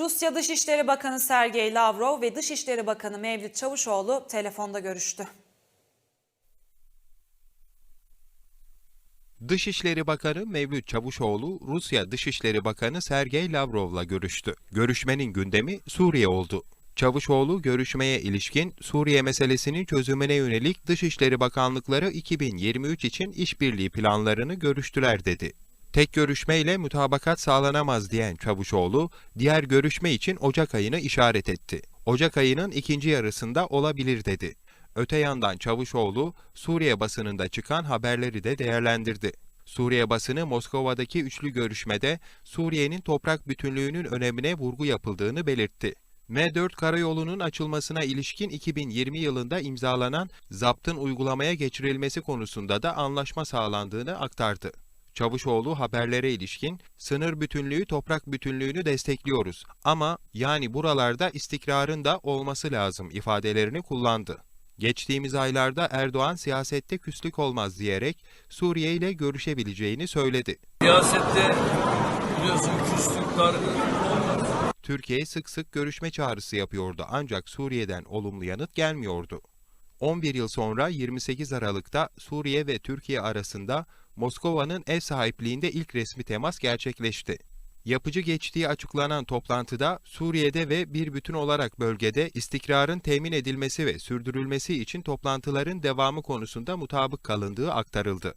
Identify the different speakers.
Speaker 1: Rusya Dışişleri Bakanı Sergey Lavrov ve Dışişleri Bakanı Mevlüt Çavuşoğlu telefonda görüştü.
Speaker 2: Dışişleri Bakanı Mevlüt Çavuşoğlu, Rusya Dışişleri Bakanı Sergey Lavrov'la görüştü. Görüşmenin gündemi Suriye oldu. Çavuşoğlu görüşmeye ilişkin Suriye meselesinin çözümüne yönelik Dışişleri Bakanlıkları 2023 için işbirliği planlarını görüştüler dedi. Tek görüşmeyle mutabakat sağlanamaz diyen Çavuşoğlu, diğer görüşme için Ocak ayını işaret etti. Ocak ayının ikinci yarısında olabilir dedi. Öte yandan Çavuşoğlu, Suriye basınında çıkan haberleri de değerlendirdi. Suriye basını Moskova'daki üçlü görüşmede Suriye'nin toprak bütünlüğünün önemine vurgu yapıldığını belirtti. M4 karayolunun açılmasına ilişkin 2020 yılında imzalanan zaptın uygulamaya geçirilmesi konusunda da anlaşma sağlandığını aktardı. Çavuşoğlu haberlere ilişkin sınır bütünlüğü toprak bütünlüğünü destekliyoruz ama yani buralarda istikrarın da olması lazım ifadelerini kullandı. Geçtiğimiz aylarda Erdoğan siyasette küslük olmaz diyerek Suriye ile görüşebileceğini söyledi.
Speaker 3: Siyasette biliyorsun küslük dargın olmaz.
Speaker 2: Türkiye sık sık görüşme çağrısı yapıyordu ancak Suriye'den olumlu yanıt gelmiyordu. 11 yıl sonra 28 Aralık'ta Suriye ve Türkiye arasında Moskova'nın ev sahipliğinde ilk resmi temas gerçekleşti. Yapıcı geçtiği açıklanan toplantıda Suriye'de ve bir bütün olarak bölgede istikrarın temin edilmesi ve sürdürülmesi için toplantıların devamı konusunda mutabık kalındığı aktarıldı.